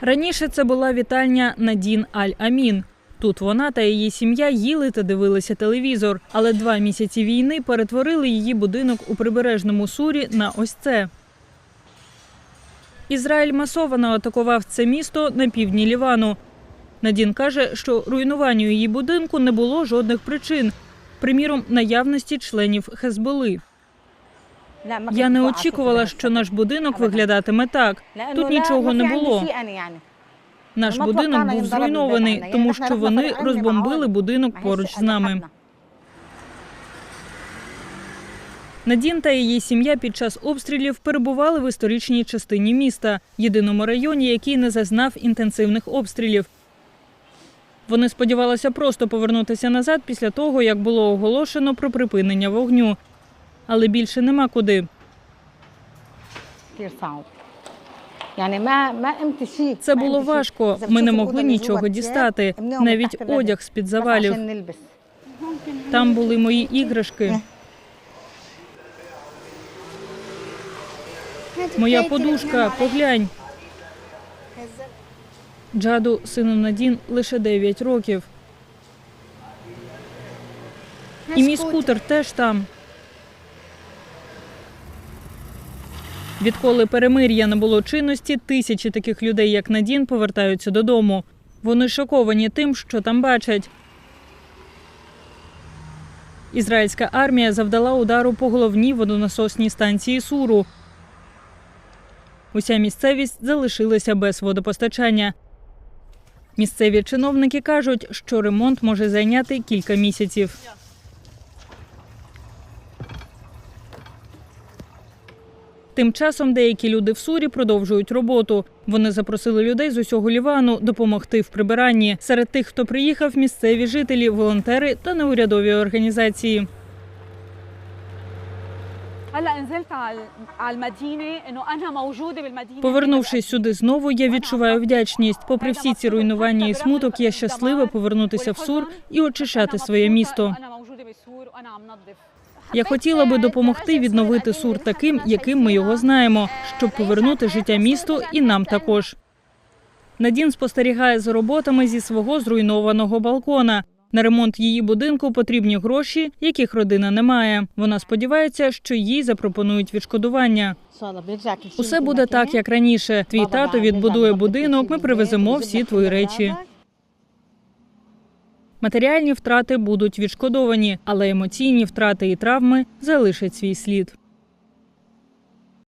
Раніше це була вітальня Надін Аль-Амін. Тут вона та її сім'я їли та дивилися телевізор, але два місяці війни перетворили її будинок у прибережному сурі на ось це. Ізраїль масово атакував це місто на півдні Лівану. Надін каже, що руйнуванню її будинку не було жодних причин, приміром, наявності членів Хезболи. Я не очікувала, що наш будинок виглядатиме так. Тут нічого не було. Наш будинок був зруйнований, тому що вони розбомбили будинок поруч з нами. Надін та її сім'я під час обстрілів перебували в історичній частині міста, єдиному районі, який не зазнав інтенсивних обстрілів. Вони сподівалися просто повернутися назад після того, як було оголошено про припинення вогню але більше нема куди. Це було важко. Ми не могли нічого дістати, навіть одяг з під завалів. Там були мої іграшки. Моя подушка, поглянь. Джаду сину Надін лише 9 років. І мій скутер теж там. Відколи перемир'я не було чинності, тисячі таких людей, як Надін, повертаються додому. Вони шоковані тим, що там бачать. Ізраїльська армія завдала удару по головній водонасосній станції Суру. Уся місцевість залишилася без водопостачання. Місцеві чиновники кажуть, що ремонт може зайняти кілька місяців. Тим часом деякі люди в сурі продовжують роботу. Вони запросили людей з усього Лівану допомогти в прибиранні. Серед тих, хто приїхав, місцеві жителі, волонтери та неурядові організації. Повернувшись сюди знову, я відчуваю вдячність. Попри всі ці руйнування і смуток, я щаслива повернутися в сур і очищати своє місто. Я хотіла би допомогти відновити сур таким, яким ми його знаємо, щоб повернути життя місту і нам також. Надін спостерігає за роботами зі свого зруйнованого балкона. На ремонт її будинку потрібні гроші, яких родина не має. Вона сподівається, що їй запропонують відшкодування. Усе буде так, як раніше. Твій тато відбудує будинок. Ми привеземо всі твої речі. Матеріальні втрати будуть відшкодовані, але емоційні втрати і травми залишать свій слід.